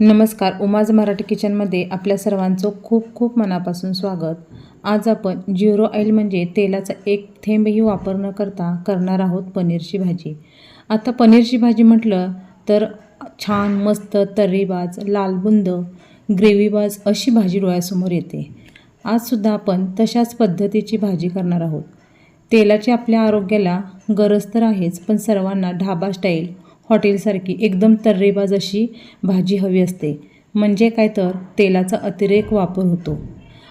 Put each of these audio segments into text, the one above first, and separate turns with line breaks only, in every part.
नमस्कार उमाज मराठी किचनमध्ये आपल्या सर्वांचं खूप खूप मनापासून स्वागत. आज आपण जिरो ऑइल म्हणजे तेलाचा एक थेंबही वापर न करता करणार आहोत पनीरची भाजी. आता पनीरची भाजी म्हटलं तर छान मस्त तर्रीबाज लालबुंद ग्रेव्हीबाज अशी भाजी डोळ्यासमोर येते. आजसुद्धा आपण तशाच पद्धतीची भाजी करणार आहोत. तेलाची आपल्या आरोग्याला गरज तर आहेच पण सर्वांना ढाबा स्टाईल हॉटेलसारखी एकदम तर्रेबाज अशी भाजी हवी असते. म्हणजे काय तर तेलाचा अतिरेक वापर होतो.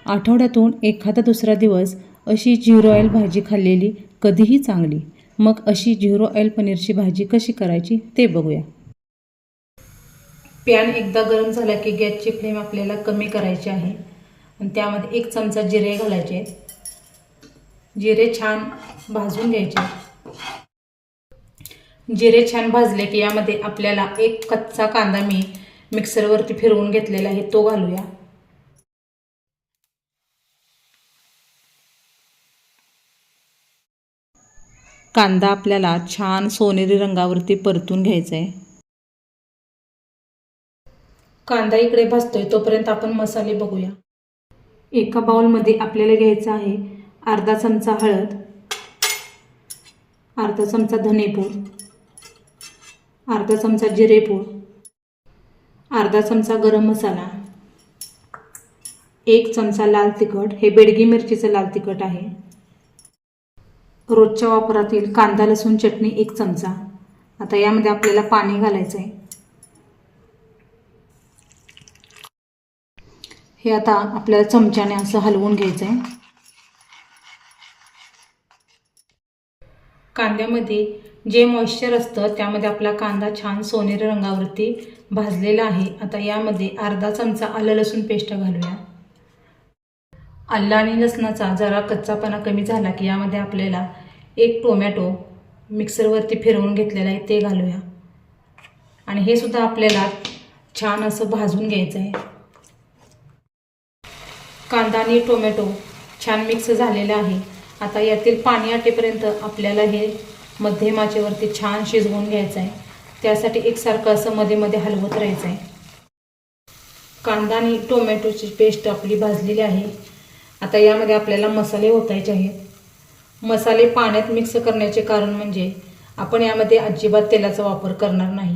आठवड्यातून एखादा दुसरा दिवस अशी झिरो ऑइल भाजी खाल्लेली कधीही चांगली. मग अशी झिरो ऑइल पनीरची भाजी कशी करायची ते बघूया. पॅन एकदा गरम झाला की गॅसची फ्लेम आपल्याला कमी करायची आहे. आणि त्यामध्ये एक चमचा जिरे घालायचे. जिरे छान भाजून घ्यायचे. जिरे छान भाजले की यामध्ये आपल्याला एक कच्चा कांदा मी मिक्सरवरती फिरवून घेतलेला आहे तो घालूया. कांदा आपल्याला छान सोनेरी रंगावरती परतून घ्यायचा आहे कांदा इकडे भाजतोय तोपर्यंत आपण मसाले बघूया. एका बाउलमध्ये आपल्याला घ्यायचं आहे अर्धा चमचा हळद अर्धा चमचा धनेपूड अर्धा चमचा जिरेपूड अर्धा चमचा गरम मसाला एक चमचा लाल तिखट हे बेडगी मिरचीचं लाल तिखट आहे. रोजच्या वापरातील कांदा लसूण चटणी एक चमचा. आता यामध्ये आपल्याला पाणी घालायचं आहे हे आता आपल्याला चमच्याने असं हलवून घ्यायचं आहे कांद्यामध्ये जे मॉइश्चर असतं त्यामध्ये आपला कांदा छान सोनेरी रंगावरती भाजलेला आहे. आता यामध्ये अर्धा चमचा आलं लसूण पेस्ट घालूया. आलं आणि लसणाचा जरा कच्चापणा कमी झाला की यामध्ये आपल्याला एक टोमॅटो मिक्सरवरती फिरवून घेतलेला आहे ते घालूया. आणि हे सुद्धा आपल्याला छान असं भाजून घ्यायचं आहे कांदा आणि टोमॅटो छान मिक्स झालेला आहे. आता यातील पाणी आटेपर्यंत आपल्याला हे मध्यम आचेवरती छान शिजवून घ्यायचं आहे त्यासाठी एकसारखं असं मध्ये मध्ये हलवत राहायचं आहे कांदा आणि टोमॅटोची पेस्ट आपली भाजलेली आहे. आता यामध्ये आपल्याला मसाले ओतायचे आहेत. मसाले पाण्यात मिक्स करण्याचे कारण म्हणजे आपण यामध्ये अजिबात तेलाचा वापर करणार नाही.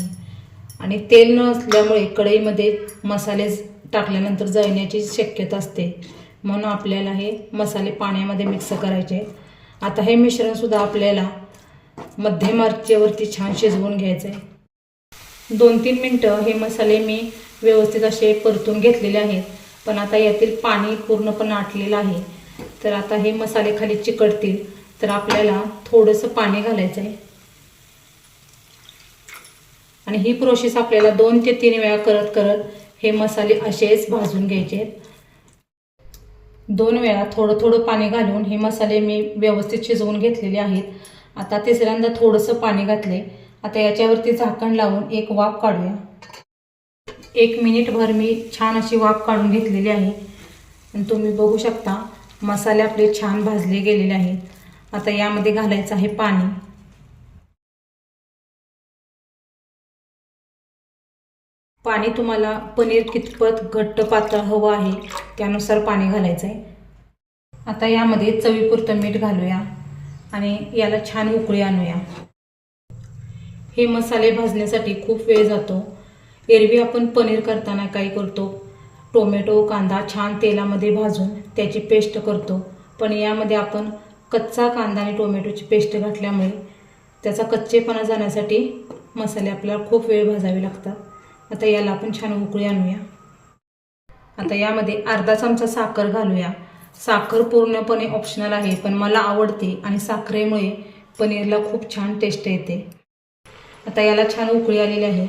आणि तेल न असल्यामुळे कढईमध्ये मसाले टाकल्यानंतर जळण्याची शक्यता असते. म्हणून आपल्याला हे मसाले पाण्यामध्ये मिक्स करायचे. आता हे मिश्रणसुद्धा आपल्याला मध्यम आरच्यावरती छान शिजवून घ्यायचं आहे दोन तीन मिनटं हे मसाले मी व्यवस्थित असे परतून घेतलेले आहेत. पण आता यातील पाणी पूर्णपणे आटलेलं आहे. तर आता हे मसाले खाली चिकटतील. तर आपल्याला थोडंसं पाणी घालायचं आहे आणि ही प्रोसेस आपल्याला दोन ते तीन वेळा करत करत हे मसाले असेच भाजून घ्यायचे आहेत. दोन वेळा थोडं थोडं पाणी घालून हे मसाले मी व्यवस्थित शिजवून घेतलेले आहेत. आता तिसऱ्यांदा थोडंसं पाणी घातले आता याच्यावरती झाकण लावून एक वाफ काढूया. एक मिनिटभर मी छान अशी वाफ काढून घेतलेली आहे. आणि तुम्ही बघू शकता मसाले आपले छान भाजले गेलेले आहेत. आता यामध्ये घालायचं आहे पाणी. पाणी तुम्हाला पनीर कितपत घट्ट पातळ हवं आहे त्यानुसार पाणी घालायचं आहे आता यामध्ये चवीपुरतं मीठ घालूया. आणि याला छान उकळी आणूया. हे मसाले भाजण्यासाठी खूप वेळ जातो. एरवी आपण पनीर करताना काय करतो. टोमॅटो कांदा छान तेलामध्ये भाजून त्याची पेस्ट करतो. पण यामध्ये आपण कच्चा कांदा आणि टोमॅटोची पेस्ट घातल्यामुळे त्याचा कच्चेपणा जाण्यासाठी मसाले आपल्याला खूप वेळ भाजावे लागतात. आता याला आपण छान उकळी आणूया. आता यामध्ये अर्धा चमचा साखर घालूया. साखर पूर्णपणे ऑप्शनल आहे पण मला आवडते आणि साखरेमुळे पनीरला खूप छान टेस्ट येते. आता याला छान उकळी आलेली आहे.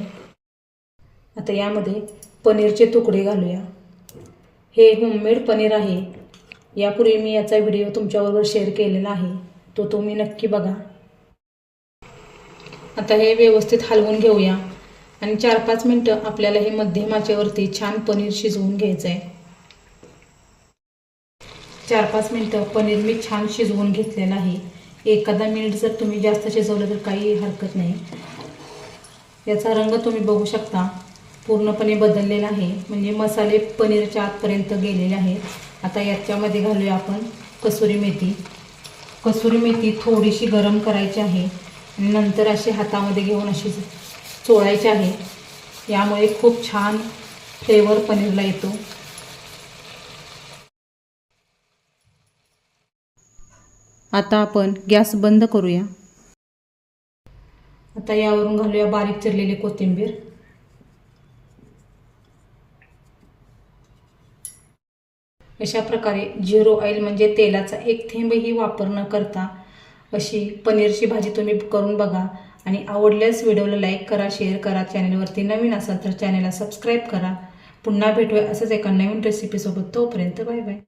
आता यामध्ये पनीरचे तुकडे घालूया. हे होममेड पनीर आहे. यापूर्वी मी याचा व्हिडिओ तुमच्याबरोबर शेअर केलेला आहे. तो तुम्ही नक्की बघा. आता हे व्यवस्थित हलवून घेऊया. आणि चार पाच मिनटं आपल्याला हे मध्यम आचेवरती छान पनीर शिजवून घ्यायचं आहे चार पाच मिनटं पनीर मी छान शिजवून घेतलेलं आहे एखादा मिनिट जर तुम्ही जास्त शिजवलं तर काही हरकत नाही. याचा रंग तुम्ही बघू शकता. पूर्णपणे बदललेला आहे. म्हणजे मसाले पनीरच्या आतपर्यंत गेलेले आहेत. आता याच्यामध्ये घालूया आपण कसुरी मेथी. कसुरी मेथी थोडीशी गरम करायची आहे. आणि नंतर अशी हातामध्ये घेऊन अशी चोळायची आहे. यामुळे खूप छान फ्लेवर पनीरला येतो. आता आपण गॅस बंद करूया. आता यावरून घालूया बारीक चिरलेली कोथिंबीर. अशा प्रकारे झिरो ऑइल म्हणजे तेलाचा एक थेंबही वापर न करता अशी पनीरची भाजी तुम्ही करून बघा आणि आवडल्यास व्हिडिओला लाईक करा शेअर करा चॅनलवरती नवीन असाल तर चॅनलला सबस्क्राईब करा. पुन्हा भेटूया असंच एका नवीन रेसिपीसोबत तोपर्यंत बाय बाय.